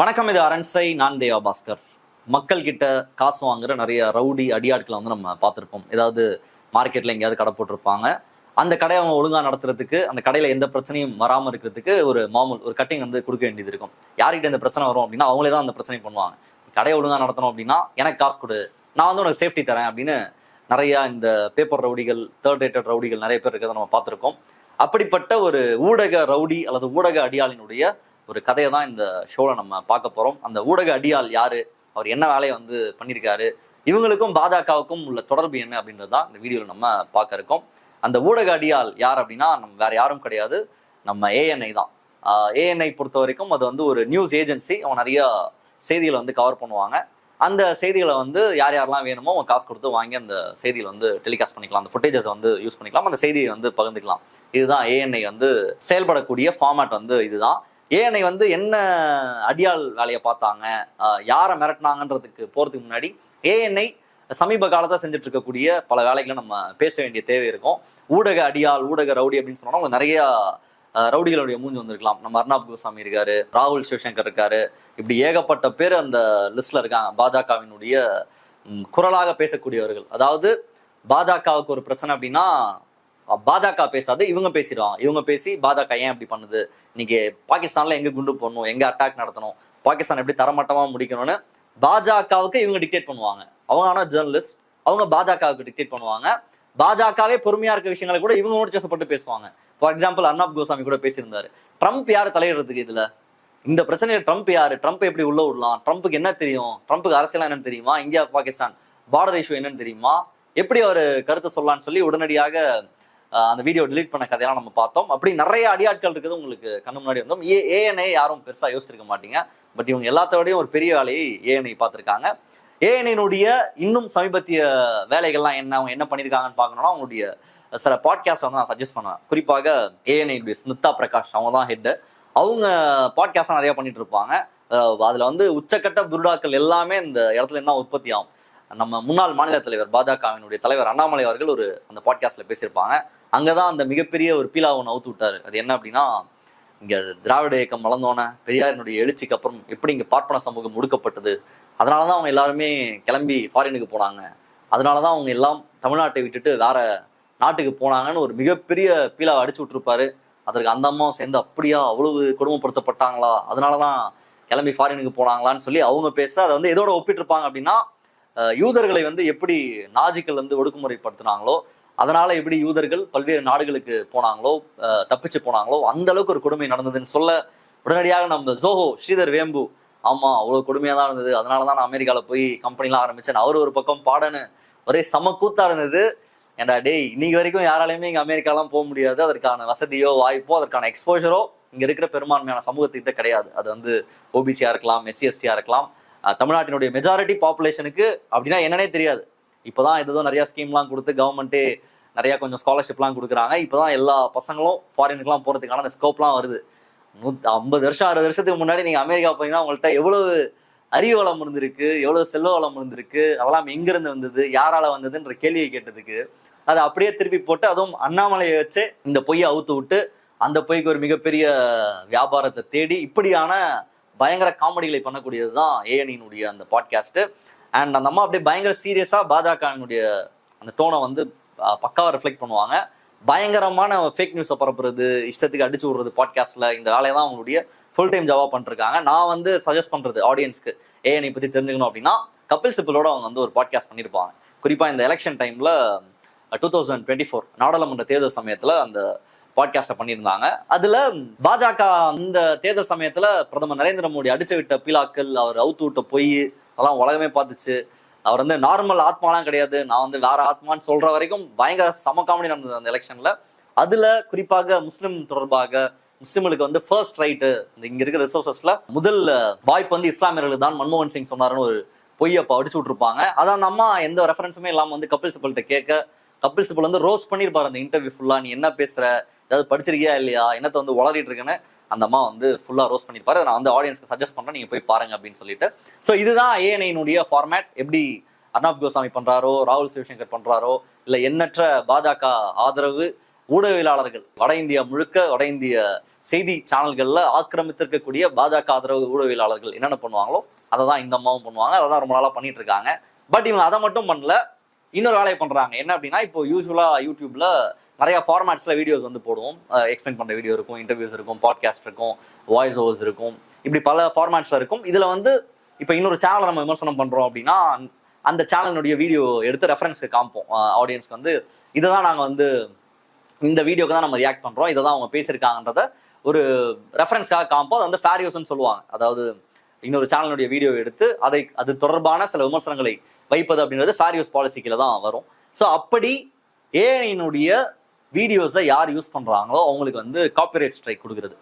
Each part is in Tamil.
வணக்கம் இது அரண்சை நான் தேவா பாஸ்கர். மக்கள் கிட்ட காசு வாங்குற நிறைய ரவுடி அடியாட்களை வந்து நம்ம பார்த்துருப்போம். ஏதாவது மார்க்கெட்ல எங்கேயாவது கடை போட்டிருப்பாங்க. அந்த கடையை அவங்க ஒழுங்கா நடத்துறதுக்கு அந்த கடையில எந்த பிரச்சனையும் வராமல் இருக்கிறதுக்கு ஒரு மாமூல் ஒரு கட்டிங் வந்து கொடுக்க வேண்டியது இருக்கும். யார்கிட்ட இந்த பிரச்சனை வரும் அப்படின்னா அவங்களே தான் அந்த பிரச்சனை பண்ணுவாங்க. கடையை ஒழுங்கா நடத்தணும் அப்படின்னா எனக்கு காசு கொடு. நான் வந்து உனக்கு சேஃப்டி தரேன் அப்படின்னு நிறைய இந்த பேப்பர் ரவுடிகள் தேர்ட் ரேட்டட் ரவுடிகள் நிறைய பேர் இருக்கிறத நம்ம பார்த்துருக்கோம். அப்படிப்பட்ட ஒரு ஊடக ரவுடி அல்லது ஊடக அடியாளினுடைய ஒரு கதையை தான் இந்த ஷோவில் நம்ம பார்க்க போகிறோம் அந்த ஊடக அடியாள் யாரு? அவர் என்ன வேலையை வந்து பண்ணியிருக்காரு? இவங்களுக்கும் பாஜகவுக்கும் உள்ள தொடர்பு என்ன அப்படின்றது தான் இந்த வீடியோவில் நம்ம பார்க்க இருக்கோம். அந்த ஊடக அடியாள் யார் அப்படின்னா நம்ம வேற யாரும் கிடையாது. நம்ம ஏஎன்ஐ தான். ஏஎன்ஐ பொறுத்த வரைக்கும் அது வந்து ஒரு நியூஸ் ஏஜென்சி அவங்க நிறைய செய்திகளை வந்து கவர் பண்ணுவாங்க. அந்த செய்திகளை வந்து யார் யாரெல்லாம் வேணுமோ அவங்க காசு கொடுத்து வாங்கி அந்த செய்திகளை வந்து டெலிகாஸ்ட் பண்ணிக்கலாம். அந்த ஃபுட்டேஜஸ் வந்து யூஸ் பண்ணிக்கலாம். அந்த செய்தியை வந்து பகிர்ந்துக்கலாம். இதுதான் ஏஎன்ஐ வந்து செயல்படக்கூடிய ஃபார்மேட் வந்து இதுதான். ஏஎன்ஐ வந்து என்ன அடியாள் வேலையை பார்த்தாங்க? யாரை மிரட்டினாங்கன்றதுக்கு போறதுக்கு முன்னாடி ஏஎன்ஐ சமீப காலத்தை செஞ்சுட்டு இருக்கக்கூடிய பல வேலைகளை நம்ம பேச வேண்டிய தேவை இருக்கும். ஊடக அடியால் ஊடக ரவுடி அப்படின்னு சொன்னோம்னா அவங்க நிறைய ரவுடிகளுடைய மூஞ்சி வந்திருக்கலாம். நம்ம அர்ணாப் கோசாமி இருக்காரு ராகுல் சிவசங்கர் இருக்காரு. இப்படி ஏகப்பட்ட பேர் அந்த லிஸ்ட்ல இருக்காங்க. பாஜகவினுடைய குரலாக பேசக்கூடியவர்கள். அதாவது பாஜகவுக்கு ஒரு பிரச்சனை அப்படின்னா பாஜக பேசாது இவங்க பேசிடுவாங்க. இவங்க பேசி பாஜக ஏன் இப்படி பண்ணுது? இன்னைக்கு பாகிஸ்தான்ல எங்க குண்டு போடணும்? எங்க அட்டாக் நடத்தணும்? பாகிஸ்தான் எப்படி தரமட்டமா முடிக்கணும்னு பாஜகவுக்கு இவங்க டிக்டேட் பண்ணுவாங்க. அவங்க ஆனா ஜேர்னலிஸ்ட் அவங்க பாஜகவுக்கு டிக்டேட் பண்ணுவாங்க. பாஜகவே பொறுமையா இருக்க விஷயங்களை கூட இவங்க உணர்ச்சிவசப்பட்டு பேசுவாங்க. ஃபார் எக்ஸாம்பிள் அர்ணாப் கோசாமி கூட பேசியிருந்தாரு. ட்ரம்ப் யாரு தலையிடுறதுக்கு இதுல? இந்த பிரச்சனையில ட்ரம்ப் யாரு? ட்ரம்ப் எப்படி உள்ள விடலாம்? ட்ரம்ப்புக்கு என்ன தெரியும்? ட்ரம்ப்புக்கு அரசியல் என்னன்னு தெரியுமா? இந்தியா பாகிஸ்தான். பார்டர் இஷ்யூ என்னன்னு தெரியுமா? எப்படி அவர் கருத்தை சொல்லலாம்னு சொல்லி உடனடியாக அந்த வீடியோ டிலீட் பண்ண கதையெல்லாம் நம்ம பார்த்தோம். அப்படி நிறைய அடியாட்கள் இருக்குது உங்களுக்கு கண்ணு முன்னாடி வந்தோம். ஏ ஏஎன்ஐ யாரும் பெருசாக யோசிச்சிருக்க மாட்டீங்க. பட் இவங்க எல்லாத்தோடையும் ஒரு பெரிய வேலையை ஏஎன்ஐ பார்த்துருக்காங்க. ஏஎன்ஐனுடைய இன்னும் சமீபத்திய வேலைகள்லாம் என்ன அவங்க என்ன பண்ணியிருக்காங்கன்னு பார்க்கணும்னா அவங்களுடைய சில பாட்காஸ்ட் வந்து நான் சஜஸ்ட் பண்ணுவேன். குறிப்பாக ஏஎன்ஐ ஸ்மிதா பிரகாஷ் அவங்க தான் ஹெட்டு அவங்க பாட்காஸ்ட் நிறைய பண்ணிட்டு இருப்பாங்க. அதில் வந்து உச்சக்கட்ட புருடாக்கள் எல்லாமே இந்த இடத்துல இருந்து தான் உற்பத்தி ஆகும். நம்ம முன்னாள் மாநில தலைவர் பாஜகவினுடைய தலைவர் அண்ணாமலை அவர்கள் ஒரு அந்த பாட்காஸ்ட்ல பேசியிருப்பாங்க. அங்கே தான் அந்த மிகப்பெரிய ஒரு பீலா ஒன்று அவுத்து விட்டாரு. அது என்ன அப்படின்னா இங்கே திராவிட இயக்கம் வளர்ந்தோன்னே பெரியாரினுடைய எழுச்சிக்கு அப்புறம் எப்படி இங்கே பார்ப்பன சமூகம் ஒடுக்கப்பட்டது? அதனாலதான் அவங்க எல்லாருமே கிளம்பி ஃபாரினுக்கு போனாங்க. அதனால தான் அவங்க எல்லாம் தமிழ்நாட்டை விட்டுட்டு வேற நாட்டுக்கு போனாங்கன்னு ஒரு மிகப்பெரிய பீலாவை அடிச்சு விட்டுருப்பாரு. அதற்கு அந்த அம்மாவும் சேர்ந்து அப்படியா அவ்வளவு கொடுமைப்படுத்தப்பட்டாங்களா? அதனாலதான் கிளம்பி ஃபாரினுக்கு போனாங்களான்னு சொல்லி அவங்க பேச அதை வந்து எதோட ஒப்பிட்டிருப்பாங்க அப்படின்னா யூதர்களை வந்து எப்படி நாஜிக்கள் வந்து ஒடுக்குமுறைப்படுத்தினாங்களோ அதனால எப்படி யூதர்கள் பல்வேறு நாடுகளுக்கு போனாங்களோ தப்பிச்சு போனாங்களோ அந்த அளவுக்கு ஒரு கொடுமை நடந்ததுன்னு சொல்ல உடனடியாக நம்ம ஜோஹோ ஸ்ரீதர் வேம்பு ஆமா அவ்வளவு கொடுமையா தான் இருந்தது. அதனால தான் நான் அமெரிக்காவில் போய் கம்பெனிலாம் ஆரம்பிச்சேன். அவர் ஒரு பக்கம் பாடன்னு ஒரே சம கூத்தா இருந்தது. ஏன்டா டேய் இன்னைக்கு வரைக்கும் யாராலையுமே இங்கே அமெரிக்காலாம் போக முடியாது. அதற்கான வசதியோ வாய்ப்போ அதற்கான எக்ஸ்போஜரோ இங்கே இருக்கிற பெரும்பான்மையான சமூகத்துக்கிட்ட கிடையாது. அது வந்து ஓபிசியாக இருக்கலாம் எஸ்சி எஸ்டியா இருக்கலாம். தமிழ்நாட்டினுடைய மெஜாரிட்டி பாப்புலேஷனுக்கு அப்படின்னா என்னன்னே தெரியாது. இப்போதான் ஏதோ நிறைய ஸ்கீம்லாம் கொடுத்து கவர்மெண்ட்டே நிறைய கொஞ்சம் ஸ்காலர்ஷிப்லாம் கொடுக்குறாங்க. இப்போதான் எல்லா பசங்களும் ஃபாரினுக்குலாம் போகிறதுக்கான அந்த ஸ்கோப்லாம் வருது. நூத் ஐம்பது வருஷம் அறுபது வருஷத்துக்கு முன்னாடி நீங்கள் அமெரிக்கா போனீங்கன்னா உங்கள்கிட்ட எவ்வளவு அறிவு வளம் இருந்திருக்கு எவ்வளவு செல்வ வளம் இருந்திருக்கு அதெல்லாம் எங்கேருந்து வந்தது யாரால வந்ததுன்ற கேள்வியை கேட்டதுக்கு அதை அப்படியே திருப்பி போட்டு அதுவும் அண்ணாமலையை வச்சு இந்த பொய்யை அவுத்து விட்டு அந்த பொய்க்கு ஒரு மிகப்பெரிய வியாபாரத்தை தேடி இப்படியான பயங்கர காமெடிகளை பண்ணக்கூடியது தான் ஏஎனியினுடைய அந்த பாட்காஸ்ட்டு அண்ட் அந்த அம்மா அப்படியே பயங்கர சீரியஸாக பாஜகனுடைய அந்த டோனை வந்து பக்காவாக ரிஃப்ளெக்ட் பண்ணுவாங்க. பயங்கரமான ஃபேக் நியூஸை பரப்புறது இஷ்டத்துக்கு அடிச்சு விடுறது பாட்காஸ்ட்ல இந்த வேலையை தான் அவங்களுடைய ஃபுல் டைம் ஜாபா பண்ணிருக்காங்க. நான் வந்து சஜஸ்ட் பண்றது ஆடியன்ஸ்க்கு ஏஎன்ஐ பத்தி தெரிஞ்சுக்கணும் அப்படின்னா கபில் சிப்பிளோட அவங்க வந்து ஒரு பாட்காஸ்ட் பண்ணியிருப்பாங்க குறிப்பா இந்த எலெக்ஷன் டைம்ல டூ தௌசண்ட் டுவெண்ட்டி ஃபோர் நாடாளுமன்ற தேர்தல் சமயத்துல அந்த பாட்காஸ்ட்டை பண்ணியிருந்தாங்க. அதுல பாஜக அந்த தேர்தல் சமயத்துல பிரதமர் நரேந்திர மோடி அடிச்சு விட்ட பீலாக்கள் அவர் அவுத்து விட்ட பொய் அதெல்லாம் உலகமே பார்த்துச்சு. அவர் வந்து நார்மல் ஆத்மாலாம் கிடையாது. நான் வந்து வேற ஆத்மான்னு சொல்ற வரைக்கும் பயங்கர சம காமெடி நடந்தது அந்த எலெக்ஷன்ல அதுல குறிப்பாக முஸ்லிம் தொடர்பாக முஸ்லிம்களுக்கு வந்து ஃபர்ஸ்ட் ரைட்டு இந்த இங்க இருக்கிற ரிசோர்சஸ்ல முதல் வாய்ப்பு வந்து இஸ்லாமியர்களுக்கு தான். மன்மோகன் சிங் சொன்னாருன்னு ஒரு பொய்யை அடிச்சு விட்டுருப்பாங்க. அதான் அந்த அம்மா எந்த ரெஃபரன்ஸுமே இல்லாம வந்து கபில் சிபல்கிட்ட கேட்க கபில் சிபல் வந்து ரோஸ் பண்ணிருப்பாரு அந்த இன்டர்வியூ ஃபுல்லா நீ என்ன பேசுற? ஏதாவது படிச்சிருக்கியா இல்லையா? என்னத்த வந்து உளறிட்டு இருக்கேன்னு அந்த அம்மா வந்து ஃபுல்லாக ரோஸ் பண்ணிருப்பாரு. நான் வந்து ஆடியன்ஸ்க்கு சஜஸ்ட் பண்ணுறேன் நீங்கள் போய் பாருங்க அப்படின்னு சொல்லிட்டு. ஸோ இதுதான் ஏஎன்ஐனுடைய ஃபார்மேட் எப்படி அர்ணாப் கோசாமி பண்ணுறாரோ ராகுல் சிவசங்கர் பண்ணுறாரோ இல்லை எண்ணற்ற பாஜக ஆதரவு ஊடகவியலாளர்கள் வட இந்தியா முழுக்க வட இந்திய செய்தி சேனல்களில் ஆக்கிரமித்திருக்கக்கூடிய பாஜக ஆதரவு ஊடகவியலாளர்கள் என்னென்ன பண்ணுவாங்களோ அதை தான் இந்த அம்மாவும் பண்ணுவாங்க. அதை தான் ரொம்ப நாளாக பண்ணிட்டு இருக்காங்க. பட் இவங்க அதை மட்டும் பண்ணல. இன்னொரு வேலையை பண்றாங்க. என்ன அப்படின்னா இப்போ யூஸ்வலா யூடியூப்ல நிறைய ஃபார்மேட்ஸ்ல வீடியோஸ் வந்து போடுவோம். எக்ஸ்பிளைன் பண்ற வீடியோ இருக்கும் இன்டர்வியூஸ் இருக்கும் பாட்காஸ்ட் இருக்கும் வாய்ஸ் ஓவர்ஸ் இருக்கும். இப்படி பல ஃபார்மேட்ஸ்ல இருக்கும். இதுல வந்து இப்போ இன்னொரு சேனலை நம்ம விமர்சனம் பண்றோம் அப்படின்னா அந்த சேனலினுடைய வீடியோ எடுத்து ரெஃபரன்ஸ்க்கு காமிப்போம் ஆடியன்ஸ்க்கு வந்து இதை தான் நாங்கள் வந்து இந்த வீடியோக்கு தான் நம்ம ரியாக்ட் பண்றோம். இதை தான் அவங்க பேசியிருக்காங்கன்றத ஒரு ரெஃபரன்ஸ்க்காக காமிப்போம் அது வந்து ஃபேர் யூஸ்னு சொல்லுவாங்க. அதாவது இன்னொரு சேனலுடைய வீடியோ எடுத்து அதை அது தொடர்பான சில விமர்சனங்களை வைப்பது அப்படின்றது ஃபேர் யூஸ் பாலிசிக்கில தான் வரும். ஸோ அப்படி ஏஐனுடைய வீடியோஸை யார் யூஸ் பண்ணுறாங்களோ அவங்களுக்கு வந்து காப்பிரைட் ஸ்ட்ரைக் கொடுக்குறது.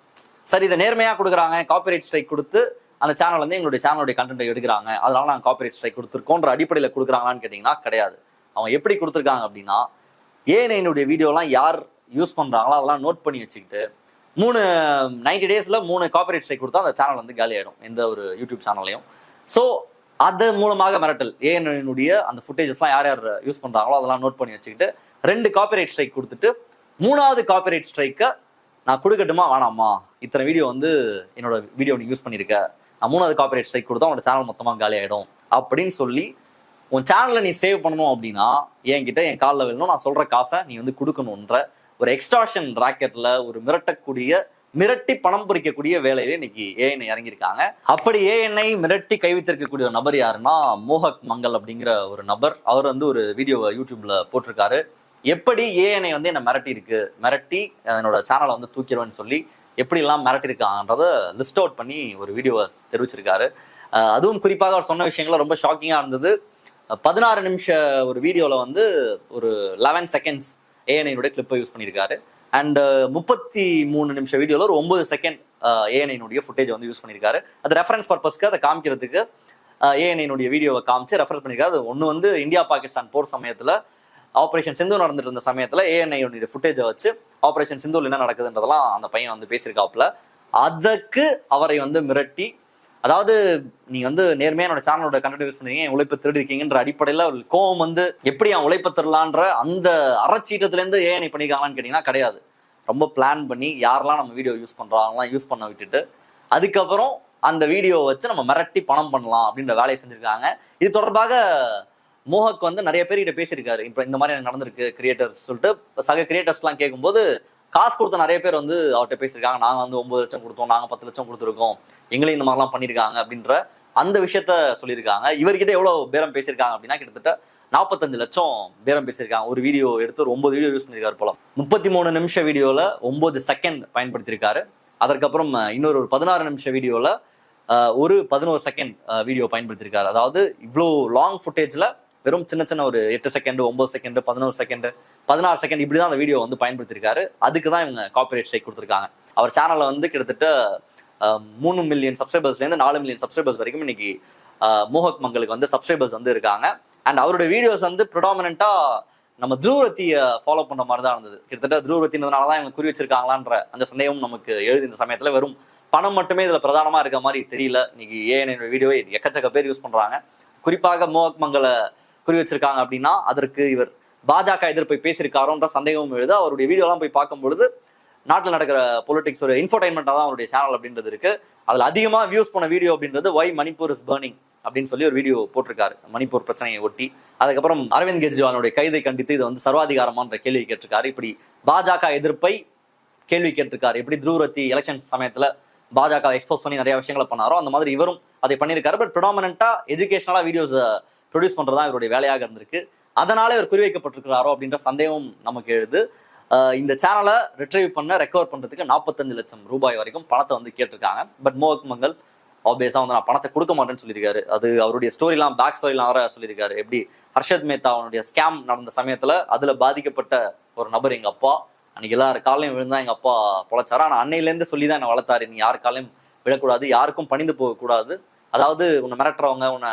சரி இதை நேர்மையாக கொடுக்குறாங்க காப்பிரைட் ஸ்ட்ரைக் கொடுத்து அந்த சேனல் வந்து எங்களுடைய சேனலுடைய கண்டென்ட்டை எடுக்கிறாங்க அதனால நாங்கள் காப்பிரைட் ஸ்ட்ரைக் கொடுத்துருக்கோன்ற அடிப்படையில் கொடுக்குறாங்களான்னு கேட்டிங்கன்னா கிடையாது. அவங்க எப்படி கொடுத்துருக்காங்க அப்படின்னா ஏஎன்ஐனுடைய வீடியோலாம் யார் யூஸ் பண்ணுறாங்களோ அதெல்லாம் நோட் பண்ணி வச்சுக்கிட்டு மூணு நைன்டி டேஸில் மூணு காப்பரேட் ஸ்ட்ரைக் கொடுத்தா அந்த சேனல் வந்து காலி ஆகிடும் எந்த ஒரு யூடியூப் சேனல்லையும் ஸோ அது மூலமாக மிரட்டல். ஏஎன்ஐனுடைய அந்த ஃபுட்டேஜஸ்லாம் யார் யார் யூஸ் பண்ணுறாங்களோ அதெல்லாம் நோட் பண்ணி வச்சுக்கிட்டு ரெண்டு காப்பிரைட் ஸ்ட்ரைக் கொடுத்துட்டு மூணாவது காப்பிரைட் ஸ்ட்ரைக்கை நான் கொடுக்கட்டுமா? வேணாமா இத்தனை வீடியோ வந்து என்னோட வீடியோ நீ யூஸ் பண்ணியிருக்க நான் மூணாவது காப்பிரைட் ஸ்ட்ரைக் கொடுத்தா உன்னோட சேனல் மொத்தமாக காலி ஆயிடும் அப்படின்னு சொல்லி உன் சேனலை நீ சேவ் பண்ணணும் அப்படின்னா என்கிட்ட என் காலில் வேணும் நான் சொல்கிற காசை நீ வந்து கொடுக்கணுன்ற ஒரு எக்ஸ்டாஷன் ராக்கெட்ல ஒரு மிரட்டக்கூடிய மிரட்டி பணம் பொறிக்கக்கூடிய வேலையில இன்னைக்கு ஏஎன்ஐ இறங்கியிருக்காங்க. அப்படி ஏஎன்ஐ மிரட்டி கைவித்திருக்கக்கூடிய ஒரு நபர் யாருன்னா மோகக் மங்கல் அப்படிங்கிற ஒரு நபர். அவர் வந்து ஒரு வீடியோவை யூடியூப்ல போட்டிருக்காரு. எப்படி ஏஎன்ஐ வந்து என்ன மிரட்டி இருக்கு மிரட்டி என்னோட சேனலை வந்து தூக்கிடுவேன்னு சொல்லி எப்படி எல்லாம் மிரட்டிருக்காங்கன்றத லிஸ்ட் அவுட் பண்ணி ஒரு வீடியோவை தெரிவிச்சிருக்காரு. அதுவும் குறிப்பாக அவர் சொன்ன விஷயங்கள்லாம் ரொம்ப ஷாக்கிங்காக இருந்தது. பதினாறு நிமிஷ ஒரு வீடியோவில் வந்து ஒரு லெவன் செகண்ட்ஸ் ஏஎன்ஐனுடைய கிளிப்பை யூஸ் பண்ணியிருக்காரு அண்ட் uh, முப்பத்தி மூணு நிமிஷம் வீடியோவில் ஒரு ஒன்பது செகண்ட் ஏஎன்ஐனுடைய ஃபுட்டேஜ் வந்து யூஸ் பண்ணியிருக்காரு அது ரெஃபரன்ஸ் பர்பஸ்க்கு அதை காமிக்கிறதுக்கு uh, ஏஎன்ஐனுடைய வீடியோவை காமிச்சு ரெஃபர் பண்ணியிருக்காரு அது ஒன்று வந்து இந்தியா பாகிஸ்தான் போர் சமயத்தில் ஆப்ரேஷன் சிந்து நடந்துட்டு இருந்த சமயத்தில் ஏஎன்ஐனுடைய ஃபுட்டேஜை வச்சு ஆப்ரேஷன் சிந்துவில் என்ன நடக்குதுன்றதெல்லாம் அந்த பையன் வந்து பேசியிருக்காப்புல. அதற்கு அவரை வந்து மிரட்டி அதாவது நீங்க வந்து நேர்மையா என்னோட சேனலோட கண்டென்ட் யூஸ் பண்ணுறீங்க என் உழைப்பை திருடிருக்கீங்கன்ற அடிப்படையில் ஒரு கோவம் வந்து எப்படி அவன் உழைப்பை திருடலான்ற அந்த அறச்சீட்டத்துலேருந்து ஏன் நீ பண்ணிருக்காங்களான்னு கேட்டீங்கன்னா கிடையாது. ரொம்ப பிளான் பண்ணி யாரெல்லாம் நம்ம வீடியோ யூஸ் பண்ணுறாங்களாம் யூஸ் பண்ண விட்டுட்டு அதுக்கப்புறம் அந்த வீடியோவை வச்சு நம்ம மிரட்டி பணம் பண்ணலாம் அப்படின்ற வேலையை செஞ்சுருக்காங்க. இது தொடர்பாக மோகக் வந்து நிறைய பேர்கிட்ட பேசியிருக்காரு. இப்போ இந்த மாதிரி எனக்கு நடந்திருக்கு கிரியேட்டர்ஸ் சொல்லிட்டு சக கிரியேட்டர்ஸ்லாம் கேட்கும்போது காசு கொடுத்த நிறைய பேர் வந்து அவர்கிட்ட பேசியிருக்காங்க. நாங்கள் வந்து ஒன்பது லட்சம் கொடுத்தோம் நாங்கள் பத்து லட்சம் கொடுத்துருக்கோம். எங்களையும் இந்த மாதிரிலாம் பண்ணியிருக்காங்க அப்படின்ற அந்த விஷயத்த சொல்லியிருக்காங்க. இவர்கிட்ட எவ்வளோ பேரம் பேசியிருக்காங்க அப்படின்னா கிட்டத்தட்ட நாற்பத்தஞ்சு லட்சம் பேரம் பேசியிருக்காங்க. ஒரு வீடியோ எடுத்து ஒரு ஒன்பது வீடியோ யூஸ் பண்ணியிருக்காரு போல. முப்பத்தி மூணு நிமிஷம் வீடியோவில் ஒன்பது செகண்ட் பயன்படுத்தியிருக்காரு. அதற்கப்புறம் இன்னொரு ஒரு பதினாறு நிமிஷம் வீடியோவில் ஒரு பதினோரு செகண்ட் வீடியோ பயன்படுத்தியிருக்காரு. அதாவது இவ்வளோ லாங் ஃபுட்டேஜில் வெறும் சின்ன சின்ன ஒரு எட்டு செகண்ட் ஒன்பது செகண்ட் பதினோரு செகண்ட் பதினாறு செகண்ட் இப்படி தான் அந்த வீடியோ வந்து பயன்படுத்தியிருக்காரு. அதுக்கு தான் இவங்க காப்பிரைட் ஸ்ட்ரைக் கொடுத்துருக்காங்க. அவர் சேனலில் வந்து கிட்டத்தட்ட மூணு மில்லியன் சப்ஸ்கிரைபர்ஸ்லேருந்து நாலு மில்லியன் சப்ஸ்கிரைபர்ஸ் வரைக்கும் இன்னைக்கு மோஹக் மங்களுக்கு வந்து சப்ஸ்கிரைபர்ஸ் வந்து இருக்காங்க. அண்ட் அவருடைய வீடியோஸ் வந்து ப்ரிடாமினா நம்ம துருவத்தியை ஃபாலோ பண்ண மாதிரி தான் இருந்தது. கிட்டத்தட்ட துருவத்தினதுனால தான் இவங்க குறி வச்சிருக்காங்களான்ற அந்த சந்தேகம் நமக்கு எழுதி இந்த சமயத்தில் வெறும் பணம் மட்டுமே இதில் பிரதானமாக இருக்க மாதிரி தெரியல. இன்னைக்கு ஏஎன் வீடியோவை எக்கச்சக்க பேர் யூஸ் பண்ணுறாங்க குறிப்பாக மோகக் மங்களை குறி வச்சிருக்காங்க அப்படின்னா அதற்கு இவர் பாஜக எதிர்ப்பை பேசியிருக்காரோன்ற சந்தேகமும் எழுது. அவருடைய வீடியோலாம் போய் பார்க்கும் பொழுது நாட்டில் நடக்கிற பொலிட்டிக்ஸ் ஒரு இன்ஃபர்டைன்மெண்ட்டாக தான் அவருடைய சேனல் அப்படின்றது இருக்கு. அதில் அதிகமாக வியூஸ் பண்ண வீடியோ அப்படின்றது ஒய் மணிப்பூர் இஸ் பர்னிங் அப்படின்னு சொல்லி ஒரு வீடியோ போட்டிருக்காரு. மணிப்பூர் பிரச்சனையை ஒட்டி. அதுக்கப்புறம் அரவிந்த் கெஜ்ரிவாலுடைய கைதை கண்டித்து இது வந்து சர்வாதிகாரமான்ற கேள்வி கேட்டிருக்காரு. இப்படி பாஜக எதிர்ப்பை கேள்வி கேட்டிருக்காரு. எப்படி துருவரத்தி எலெக்ஷன் சமயத்தில் பாஜக எக்ஸ்போஸ் பண்ணி நிறைய விஷயங்களை பண்ணாரோ அந்த மாதிரி இவரும் அதை பண்ணியிருக்காரு. பட் ப்ரிடாமினா எஜுகேஷனலாக வீடியோஸ் ப்ரொடியூஸ் பண்றதா இவருடைய வேலையாக இருந்திருக்கு. அதனால இவர் குறிவைக்கப்பட்டிருக்கிறாரோ அப்படின்ற சந்தேகம் நமக்கு எழுது. இந்த சேனலை ரிட்ரைவ் பண்ண ரெக்கவர் பண்ணுறதுக்கு நாற்பத்தஞ்சு லட்சம் ரூபாய் வரைக்கும் பணத்தை வந்து கேட்டிருக்காங்க. பட் மோகக் மங்கள் ஆப்வியஸாக வந்து நான் பணத்தை கொடுக்க மாட்டேன்னு சொல்லியிருக்காரு. அது அவருடைய ஸ்டோரிலாம் பேக் ஸ்டோரிலாம் வர சொல்லியிருக்காரு. எப்படி ஹர்ஷத் மேத்தா அவனுடைய ஸ்கேம் நடந்த சமயத்தில் அதில் பாதிக்கப்பட்ட ஒரு நபர் எங்கள் அப்பா. அன்னைக்கு எல்லாரும் காலையும் விழுந்தா எங்கள் அப்பா பொழைச்சாரு. ஆனால் அன்னையிலேருந்து சொல்லி தான் என்ன வளர்த்தாரு. நீ யார் காலையும் விழக்கூடாது. யாருக்கும் பணிந்து போகக்கூடாது. அதாவது உன்னை மிரட்டுறவங்க உன்னை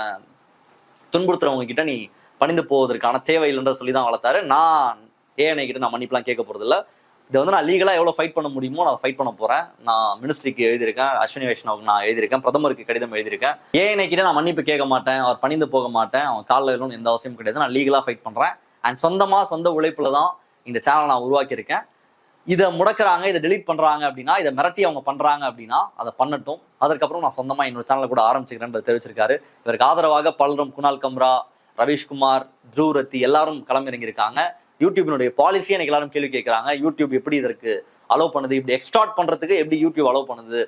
துன்புறுத்துறவங்க கிட்ட நீ பணிந்து போவதற்கான தேவை இல்லைன்றத சொல்லி தான் வளர்த்தாரு. நான் ஏஎன்ஐ கிட்ட நான் மன்னிப்புலாம் கேட்க போறது இதை வந்து நான் லீகலாக எவ்வளவு ஃபைட் பண்ண முடியுமோ நான் ஃபைட் பண்ண போறேன். நான் மினிஸ்ட்ரிக்கு எழுதியிருக்கேன் அஸ்வினி வைஷ்ணவுக்கு நான் எழுதியிருக்கேன் பிரதமருக்கு கடிதம் எழுதியிருக்கேன். ஏஎன்ஐ கிட்ட நான் மன்னிப்பு கேட்க மாட்டேன் அவர் பணிந்து போக மாட்டேன் அவன் காலில் விழணும்னு எந்த அவசியமும் கிடையாது. நான் லீகலாக ஃபைட் பண்ணுறேன் அண்ட் சொந்தமாக சொந்த உழைப்புல தான் இந்த சேனலை நான் உருவாக்கியிருக்கேன். இதை முடக்கிறாங்க இதை டெலீட் பண்றாங்க அப்படின்னா இதை மிரட்டி அவங்க பண்றாங்க அப்படின்னா அதை பண்ணட்டும். அதுக்கப்புறம் நான் சொந்தமா இன்னொரு சேனலை கூட ஆரம்பிச்சுக்கிறேன் தெரிவிச்சிருக்காரு. இவருக்கு ஆதரவாக பலரும் குணால் கம்ரா ரவீஷ்குமார் த்ரூ ரத்தி எல்லாரும் களமிறங்கியிருக்காங்க. யூடியூபினுடைய பாலிசியை எனக்கு எல்லாரும் கேள்வி கேட்கறாங்க. யூடியூப் எப்படி இதற்கு அலோவ் பண்ணுது? இப்படி எக்ஸ்டார்ட் பண்றதுக்கு எப்படி யூடியூப் அலோவ் பண்ணுது?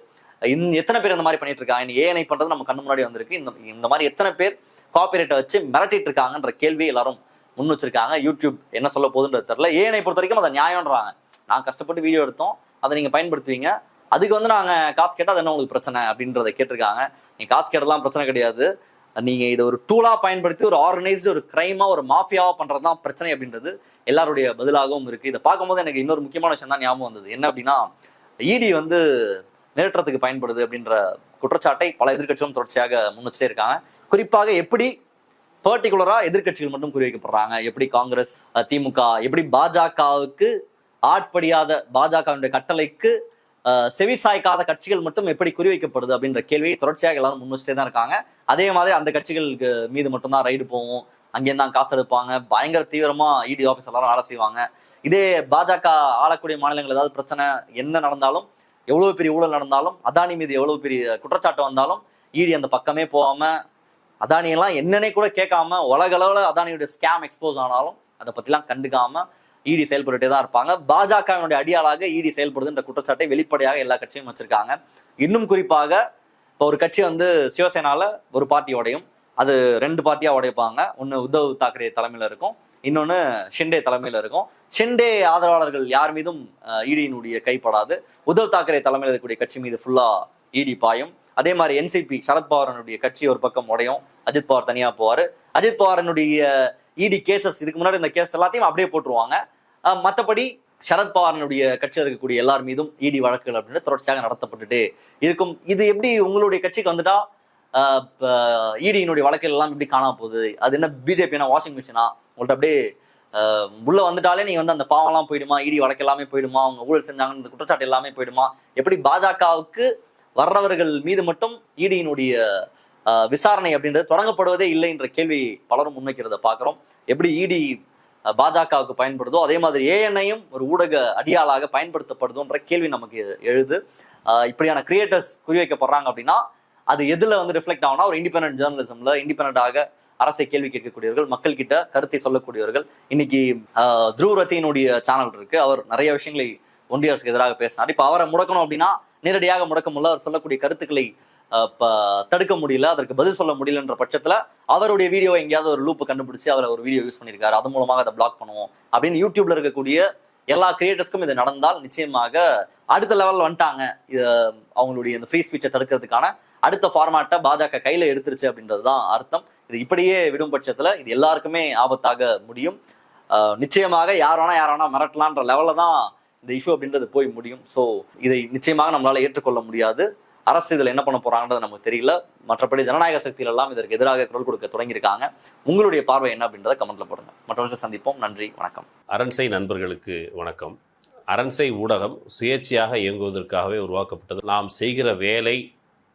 இந்த எத்தனை பேர் இந்த மாதிரி பண்ணிட்டு இருக்காங்க ஏஎன்ஐ பண்றது நம்ம கண்ணு முன்னாடி வந்திருக்கு. இந்த இந்த மாதிரி எத்தனை பேர் காப்பிரைட்டை வச்சு மிரட்டிட்டு இருக்காங்கன்ற கேள்வி எல்லாரும் முன் வச்சிருக்காங்க. யூடியூப் என்ன சொல்ல போகுதுன்றது தெரியல. ஏஎன்ஐ பொறுத்த வரைக்கும் அதை நியாயம்ன்றாங்க. நான் கஷ்டப்பட்டு வீடியோ எடுத்தோம். அதை நீங்க பயன்படுத்துவீங்க. அதுக்கு வந்து நாங்க காசு கேட்டால் அது என்ன உங்களுக்கு பிரச்சனை அப்படின்றத கேட்டிருக்காங்க. நீங்க காசு கேட்டலாம் பிரச்சனை கிடையாது. நீங்க இதை ஒரு டூலா பயன்படுத்தி ஒரு ஆர்கனைஸ்டு ஒரு கிரைமா ஒரு மாஃபியாவா பண்ணுறது தான் பிரச்சனை அப்படின்றது எல்லாருடைய பதிலாகவும் இருக்கு. இதை பார்க்கும்போது எனக்கு இன்னொரு முக்கியமான விஷயம் தான் ஞாபகம் வந்தது. என்ன அப்படின்னா இடி வந்து மிரட்டுறதுக்கு பயன்படுது அப்படின்ற குற்றச்சாட்டை பல எதிர்க்கட்சிகளும் தொடர்ச்சியாக முன் இருக்காங்க. குறிப்பாக எப்படி பர்டிகுலரா எதிர்க்கட்சிகள் மட்டும் குறிவைக்கப்படுறாங்க? எப்படி காங்கிரஸ் திமுக எப்படி பாஜகவுக்கு ஆட்படியாத பாஜகவினுடைய கட்டளைக்கு செவி செவிசாய்க்காத கட்சிகள் மட்டும் எப்படி குறிவைக்கப்படுது அப்படின்ற கேள்வியை தொடர்ச்சியாக எல்லாரும் முன் வச்சுட்டே தான் இருக்காங்க. அதே மாதிரி அந்த கட்சிகளுக்கு மீது மட்டும்தான் ரைடு போகும். அங்கேயும் தான் காசு எடுப்பாங்க. பயங்கர தீவிரமா இடி ஆஃபீஸ் எல்லாரும் ஆட செய்வாங்க. இதே பாஜக ஆளக்கூடிய மாநிலங்கள் ஏதாவது பிரச்சனை என்ன நடந்தாலும் எவ்வளவு பெரிய ஊழல் நடந்தாலும் அதானி மீது எவ்வளவு பெரிய குற்றச்சாட்டு வந்தாலும் இடி அந்த பக்கமே போகாம அதானி எல்லாம் என்னன்னே கூட கேட்காம உலகளவில் அதானியுடைய ஸ்கேம் எக்ஸ்போஸ் ஆனாலும் அதை பத்திலாம் கண்டுக்காம இடி செயல்பட்டுட்டே தான் இருப்பாங்க. பாஜகவினுடைய அடியாளாக இடி செயல்படுதுன்ற குற்றச்சாட்டை வெளிப்படையாக எல்லா கட்சியும் வச்சிருக்காங்க. இன்னும் குறிப்பாக இப்போ ஒரு கட்சி வந்து சிவசேனால ஒரு பார்ட்டி உடையும். அது ரெண்டு பார்ட்டியா உடைப்பாங்க. ஒன்னு உத்தவ் தாக்கரே தலைமையில இருக்கும். இன்னொன்னு ஷிண்டே தலைமையில இருக்கும். ஷிண்டே ஆதரவாளர்கள் யார் மீதும் இடியினுடைய கைப்படாது. உத்தவ் தாக்கரே தலைமையில் இருக்கக்கூடிய கட்சி மீது ஃபுல்லா இடி பாயும். அதே மாதிரி என்சிபி சரத்பவாரனுடைய கட்சி ஒரு பக்கம் உடையும். அஜித் பவார் தனியா போவாரு. அஜித் பவாரனுடைய இடி கேசஸ் இதுக்கு முன்னாடி இந்த கேஸ் எல்லாத்தையும் அப்படியே போட்டுருவாங்க. மற்றபடி சரத்பவாரனுடைய கட்சியில் இருக்கக்கூடிய எல்லார் மீதும் இடி வழக்குகள் அப்படின்னு தொடர்ச்சியாக நடத்தப்பட்டுட்டு இருக்கும். இது எப்படி உங்களுடைய கட்சிக்கு வந்துட்டா இடியினுடைய வழக்குகள் எல்லாம் எப்படி காணாம போகுது? அது என்ன பிஜேபினா வாஷிங் மிஷினா? உங்கள்ட்ட அப்படியே உள்ள வந்துட்டாலே நீங்க வந்து அந்த பாவம்லாம் போயிடுமா? இடி வழக்கு எல்லாமே போயிடுமா? அவங்க ஊழல் செஞ்சாங்க இந்த குற்றச்சாட்டு எல்லாமே போயிடுமா? எப்படி பாஜகவுக்கு வர்றவர்கள் மீது மட்டும் இடியினுடைய விசாரணை அப்படின்றது தொடங்கப்படுவதே இல்லை என்ற கேள்வி பலரும் முன்வைக்கிறத பார்க்குறோம். எப்படி இடி பாஜகவுக்கு பயன்படுதோ அதே மாதிரி ஏஎன்ஐயும் ஒரு ஊடக அடியாளாக பயன்படுத்தப்படுதோன்ற கேள்வி நமக்கு எழுது. இப்படியான கிரியேட்டர்ஸ் குறிவைக்கப்படுறாங்க அப்படின்னா அது எதில் வந்து ரிஃப்ளெக்ட் ஆகும்னா ஒரு இண்டிபெண்டன்ட் ஜேர்னலிசம்ல இண்டிபெண்டாக அரசை கேள்வி கேட்கக்கூடியவர்கள் மக்கள் கிட்ட கருத்தை சொல்லக்கூடியவர்கள். இன்னைக்கு ஆஹ், ரத்தியினுடைய சேனல் இருக்கு. அவர் நிறைய விஷயங்களை ஒன்றிய அரசுக்கு எதிராக பேசினார். இப்ப அவரை முடக்கணும் அப்படின்னா நேரடியாக முடக்க முடியல அவர் சொல்லக்கூடிய கருத்துக்களை தடுக்க முடியல அதற்கு பதில் சொல்ல முடியலன்ற பட்சத்துல அவருடைய வீடியோ எங்கேயாவது ஒரு லூப் கண்டுபிடிச்சு அவர் ஒரு வீடியோ யூஸ் பண்ணியிருக்காரு. அது மூலமாக அதை பிளாக் பண்ணுவோம். அப்படின்னு யூடியூப்ல இருக்கக்கூடிய எல்லா கிரியேட்டர்ஸ்க்கும் இது நடந்தால் நிச்சயமாக அடுத்த லெவலில் வந்துட்டாங்க. இது அவங்களுடைய இந்த ஃப்ரீ ஸ்பீச்சை தடுக்கிறதுக்கான அடுத்த ஃபார்மாட்டை பாஜக கையில எடுத்துருச்சு அப்படின்றது தான் அர்த்தம். இது இப்படியே விடும் பட்சத்துல இது எல்லாருக்குமே ஆபத்தாக முடியும். நிச்சயமாக யார் வேணா யார் வேணா மிரட்டலான்ற லெவலில் தான் இந்த இஷ்யூ அப்படின்றது போய் முடியும். ஸோ இதை நிச்சயமாக நம்மளால ஏற்றுக்கொள்ள முடியாது. அரசு இதில் என்ன பண்ண போறாங்கன்றது நமக்கு தெரியல. மற்றபடி ஜனநாயக சக்திகள் எல்லாம் இதற்கு எதிராக குரல் கொடுக்க தொடங்கியிருக்காங்க. உங்களுடைய பார்வை என்ன அப்படின்றத கமெண்ட்ல போடுங்க. மற்றவர்களுக்கு சந்திப்போம். நன்றி. வணக்கம். அரண்சை நண்பர்களுக்கு வணக்கம். அரண்சை ஊடகம் சுயேட்சையாக இயங்குவதற்காகவே உருவாக்கப்பட்டது. நாம் செய்கிற வேலை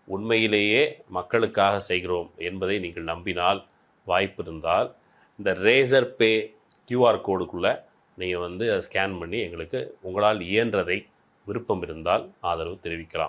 உண்மையிலேயே மக்களுக்காக செய்கிறோம் என்பதை நீங்கள் நம்பினால் வாய்ப்பு இருந்தால் இந்த ரேசர் பே கியூஆர் கோடுக்குள்ளே நீங்கள் வந்து அதை ஸ்கேன் பண்ணி எங்களுக்கு உங்களால் இயன்றதை விருப்பம் இருந்தால் ஆதரவு தெரிவிக்கலாம்.